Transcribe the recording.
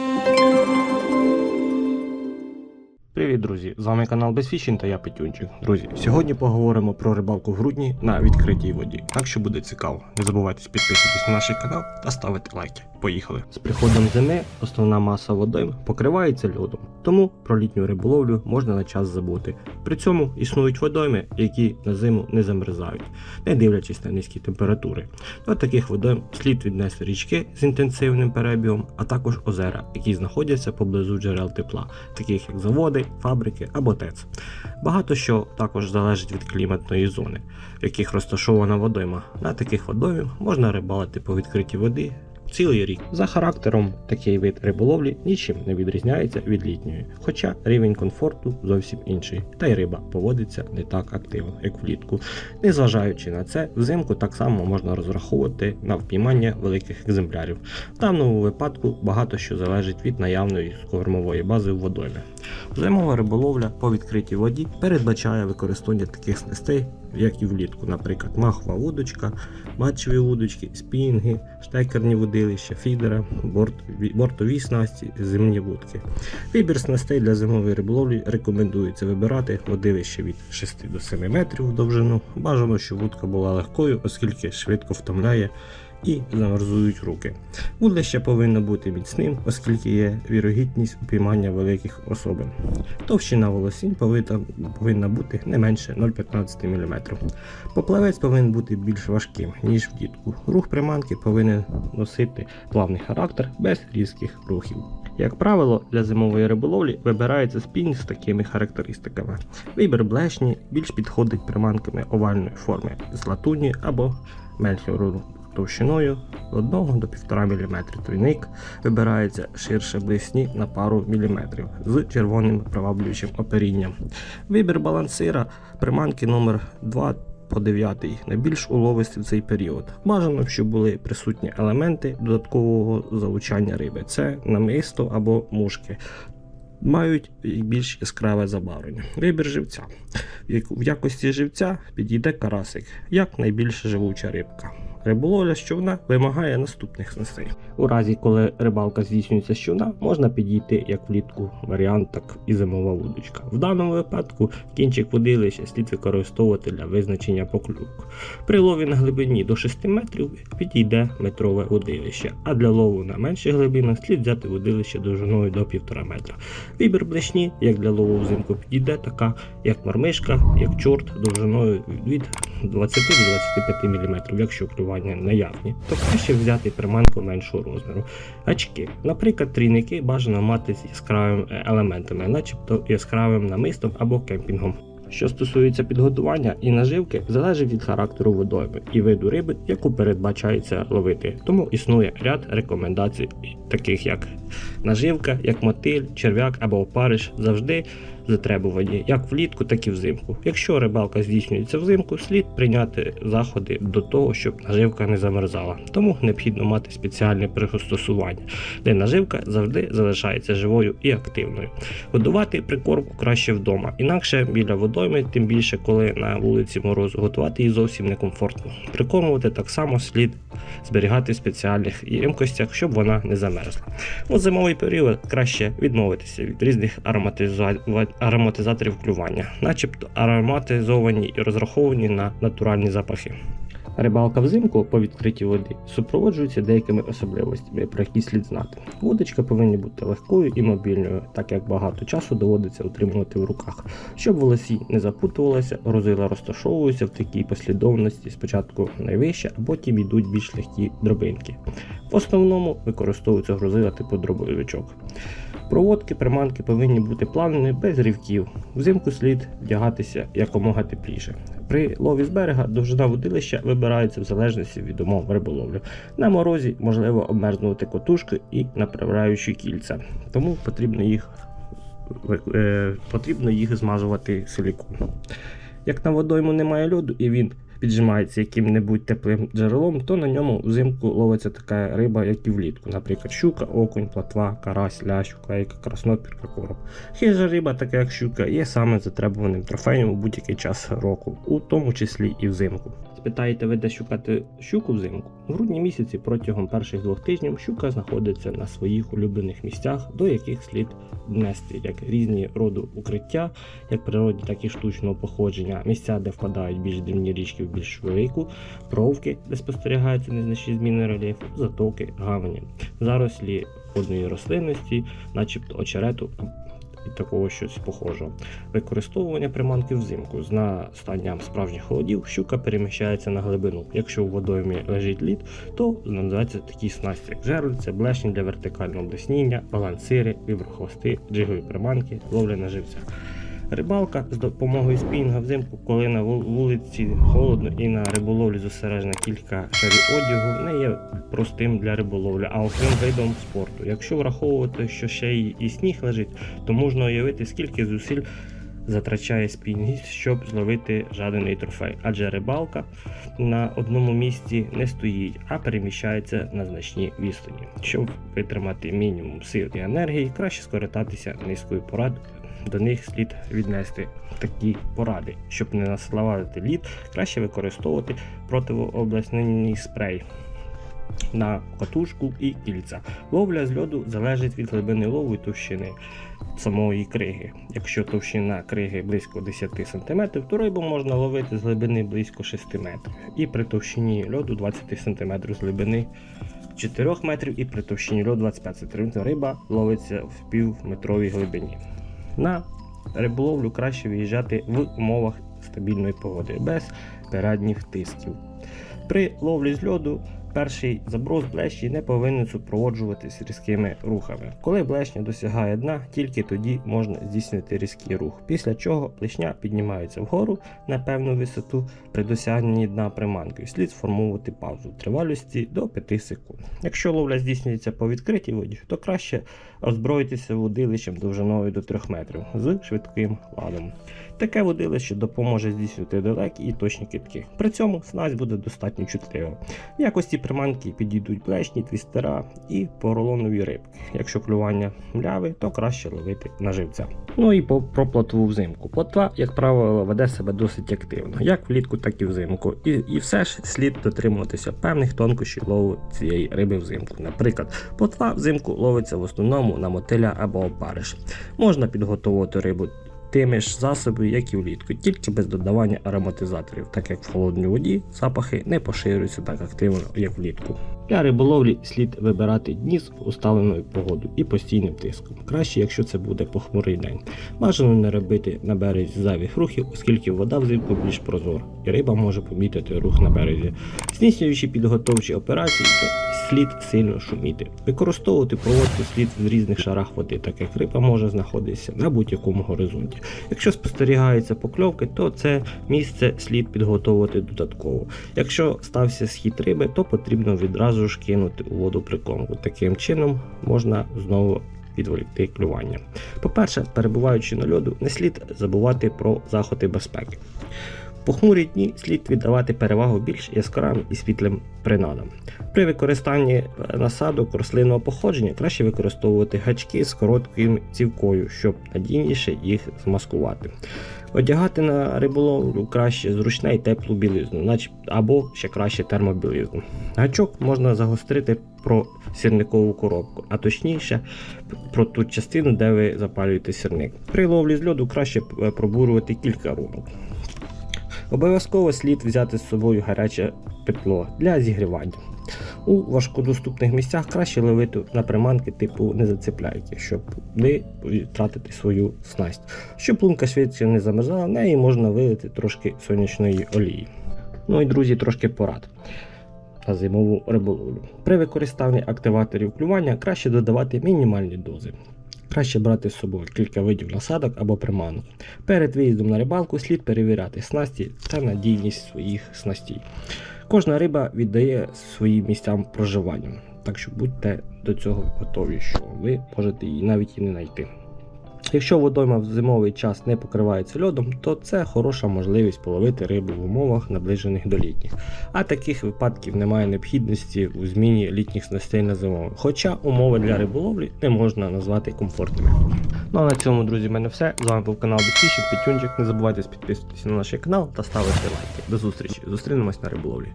Thank you. Привіт, друзі! З вами канал Безфішін та я Петюнчик. Друзі, сьогодні поговоримо про рибалку в грудні на відкритій воді. Так що буде цікаво. Не забувайте підписуватись на наш канал та ставити лайки. Поїхали! З приходом зими основна маса водойм покривається льодом, тому про літню риболовлю можна на час забути. При цьому існують водойми, які на зиму не замерзають, не дивлячись на низькі температури. До таких водойм слід віднести річки з інтенсивним перебігом, а також озера, які знаходяться поблизу джерел тепла, таких як заводи, фабрики або ТЕЦ. Багато що також залежить від кліматної зони, в яких розташована водойма. На таких водоймах можна рибалити по відкритій воді. Цілий рік за характером такий вид риболовлі нічим не відрізняється від літньої, хоча рівень комфорту зовсім інший, та й риба поводиться не так активно, як влітку. Незважаючи на це, взимку так само можна розраховувати на впіймання великих екземплярів. В даному випадку багато що залежить від наявної кормової бази в водоймі. Зимова риболовля по відкритій воді передбачає використання таких снастей, як і влітку, наприклад, махова удочка, матчеві вудочки, спінги, штекерні водилища, фідера, борт- бортові снасті, зимні вудки. Вибір снастей для зимової риболовлі рекомендується вибирати водилище від 6 до 7 метрів в довжину. Бажано, щоб вудка була легкою, оскільки швидко втомляє і замерзують руки. Вудлище повинно бути міцним, оскільки є вірогідність упіймання великих особин. Товщина волосінь повинна, бути не менше 0,15 мм. Поплавець повинен бути більш важким, ніж влітку. Рух приманки повинен носити плавний характер без різких рухів. Як правило, для зимової риболовлі вибирається спінінг з такими характеристиками. Вибір блешні більш підходить приманками овальної форми з латуні або мельхіору товщиною з 1 до 1,5 мм. Тройник вибирається ширше блесні на пару міліметрів з червоним приваблюючим оперінням. Вибір балансира приманки номер 2 по 9 найбільш уловисті в цей період. Бажано, щоб були присутні елементи додаткового залучання риби. Це намисто або мушки. Мають більш яскраве забарвлення. Вибір живця. В якості живця підійде карасик, як найбільш живуча рибка. Риболовля з човна вимагає наступних снастей. У разі, коли рибалка здійснюється з човна, можна підійти як влітку варіант, так і зимова вудочка. В даному випадку кінчик водилища слід використовувати для визначення поклювок. При лові на глибині до 6 метрів підійде метрове водилище, а для лову на менших глибинах слід взяти водилище довжиною до 1,5 метра. Вибір блешні, як для лову взимку, підійде така, як мармишка, як чорт, довжиною від 20 до 25 мм, якщо клювання наявні, то краще взяти приманку меншого розміру. Гачки, наприклад, трійники бажано мати з яскравими е, елементами, начебто яскравим намистом або кемпінгом. Що стосується підготування і наживки, залежить від характеру водойми і виду риби, яку передбачається ловити. Тому існує ряд рекомендацій, таких як наживка, як мотиль, черв'як або опариш, завжди затребувані як влітку, так і взимку. Якщо рибалка здійснюється взимку, слід прийняти заходи до того, щоб наживка не замерзала. Тому необхідно мати спеціальне пристосування, де наживка завжди залишається живою і активною. Годувати прикормку краще вдома, інакше біля водойми, тим більше коли на вулиці морозу, готувати її зовсім некомфортно. Прикормувати так само слід зберігати в спеціальних ємкостях, щоб вона не замерзла. У зимовий період краще відмовитися від різних ароматиза- ароматизаторів клювання, начебто ароматизовані і розраховані на натуральні запахи. Рибалка взимку по відкритій воді супроводжується деякими особливостями, про які слід знати. Вудочка повинна бути легкою і мобільною, так як багато часу доводиться утримувати в руках. Щоб волосі не запутувалися, грузила розташовуються в такій послідовності спочатку найвище, а потім йдуть більш легкі дробинки. В основному використовуються грузила типу дробовичок. Проводки приманки повинні бути плавними без рівків. Взимку слід вдягатися якомога тепліше. При лові з берега довжина водилища вибирається в залежності від умов риболовлі. На морозі можливо обмерзнути котушки і направляючі кільця, тому потрібно їх, е, потрібно їх змазувати силіконом. Як на водойму немає льоду і він піджимається яким-небудь теплим джерелом, то на ньому взимку ловиться така риба, як і влітку, наприклад, щука, окунь, платва, карась, лящ, клейка, краснопірка, короб. Хижа риба, така як щука, є саме затребуваним трофеєм у будь-який час року, у тому числі і взимку. Спитаєте ви, де шукати щуку взимку? В грудні місяці протягом перших двох тижнів щука знаходиться на своїх улюблених місцях, до яких слід внести як різні роду укриття, як природні, так і штучного походження, місця, де впадають більш дрібні річки в більш велику, провки, де спостерігаються незначні зміни рельєфу, затоки, гавані, зарослі водної рослинності, начебто очерету і такого щось похожого. Використовування приманки взимку з настанням справжніх холодів щука переміщається на глибину. Якщо у водоймі лежить лід, то називаються такі снасті, як жерлиця, блешні для вертикального блесніння, балансири, віброхвости, джигові приманки, ловля на живця. Рибалка з допомогою спінінга взимку, коли на вулиці холодно і на риболовлі зосереджено кілька шарів одягу, не є простим для риболовлі, а окрім видом спорту. Якщо враховувати, що ще і сніг лежить, то можна уявити, скільки зусиль затрачає спінінгіст, щоб зловити жаданий трофей. Адже рибалка на одному місці не стоїть, а переміщається на значні відстані. Щоб витримати мінімум сил і енергії, краще скористатися низькою порадою. До них слід віднести такі поради, щоб не наславати лід, краще використовувати противооблеснений спрей на катушку і кільця. Ловля з льоду залежить від глибини лову і товщини самої криги. Якщо товщина криги близько 10 см, то рибу можна ловити з глибини близько 6 метрів. І при товщині льоду 20 см з глибини 4 метрів, і при товщині льоду 25 см риба ловиться в півметровій глибині. На риболовлю краще виїжджати в умовах стабільної погоди без передніх тисків. При ловлі з льоду перший заброс блешні не повинен супроводжуватись різкими рухами. Коли блешня досягає дна, тільки тоді можна здійснити різкий рух, після чого плешня піднімається вгору на певну висоту при досягненні дна приманкою. Слід сформувати паузу тривалості до 5 секунд. Якщо ловля здійснюється по відкритій воді, то краще озброїтися водилищем довжиною до 3 метрів з швидким ладом. Таке водилище допоможе здійснювати далекі і точні китки. При цьому снасть буде достатньо чутлива. В якості приманки підійдуть блешні, твістера і поролонові рибки. Якщо клювання мляве, то краще ловити на живця. Ну і про плотву взимку. Плотва, як правило, веде себе досить активно, як влітку, так і взимку. І, і все ж слід дотримуватися певних тонкощів лову цієї риби взимку. Наприклад, плотва взимку ловиться в основному на мотиля або опариш. Можна підготовувати рибу тими ж засобами, як і влітку, тільки без додавання ароматизаторів, так як в холодній воді запахи не поширюються так активно, як влітку. Для риболовлі слід вибирати дні з усталеною погодою і постійним тиском. Краще, якщо це буде похмурий день. Бажано не робити на березі зайвих рухів, оскільки вода взимку більш прозора, і риба може помітити рух на березі. Здійснюючи підготовчі операції, слід сильно шуміти. Використовувати проводку слід в різних шарах води, так як риба може знаходитися на будь-якому горизонті. Якщо спостерігаються покльовки, то це місце слід підготовити додатково. Якщо стався схід риби, то потрібно відразу ж кинути у воду прикормку. Таким чином можна знову відволікти клювання. По-перше, перебуваючи на льоду, не слід забувати про заходи безпеки. Похмурі дні слід віддавати перевагу більш яскравим і світлим принадам. При використанні е, насадок рослинного походження краще використовувати гачки з короткою цівкою, щоб надійніше їх змаскувати. Одягати на риболовлю краще зручне і теплу білизну, або ще краще термобілизну. Гачок можна загострити про сірникову коробку, а точніше про ту частину, де ви запалюєте сірник. При ловлі з льоду краще е, пробурювати кілька рунок. Обов'язково слід взяти з собою гаряче петло для зігрівання. У важкодоступних місцях краще ловити на приманки типу не зацепляйки, щоб не втратити свою снасть. Щоб лунка швидше не замерзала, в неї можна вилити трошки сонячної олії. Ну і друзі, трошки порад на зимову риболовлю. При використанні активаторів клювання краще додавати мінімальні дози. Краще брати з собою кілька видів насадок або приманок. Перед виїздом на рибалку слід перевіряти снасті та надійність своїх снастей. Кожна риба віддає своїм місцям проживання, так що будьте до цього готові, що ви можете її навіть і не знайти. Якщо водойма в зимовий час не покривається льодом, то це хороша можливість половити рибу в умовах наближених до літніх. А таких випадків немає необхідності у зміні літніх снастей на зимові. Хоча умови для риболовлі не можна назвати комфортними. Ну а на цьому, друзі, в мене все. З вами був канал Бікфішінг, Петюнчик. Не забувайте підписуватися на наш канал та ставити лайки. До зустрічі. Зустрінемось на риболовлі.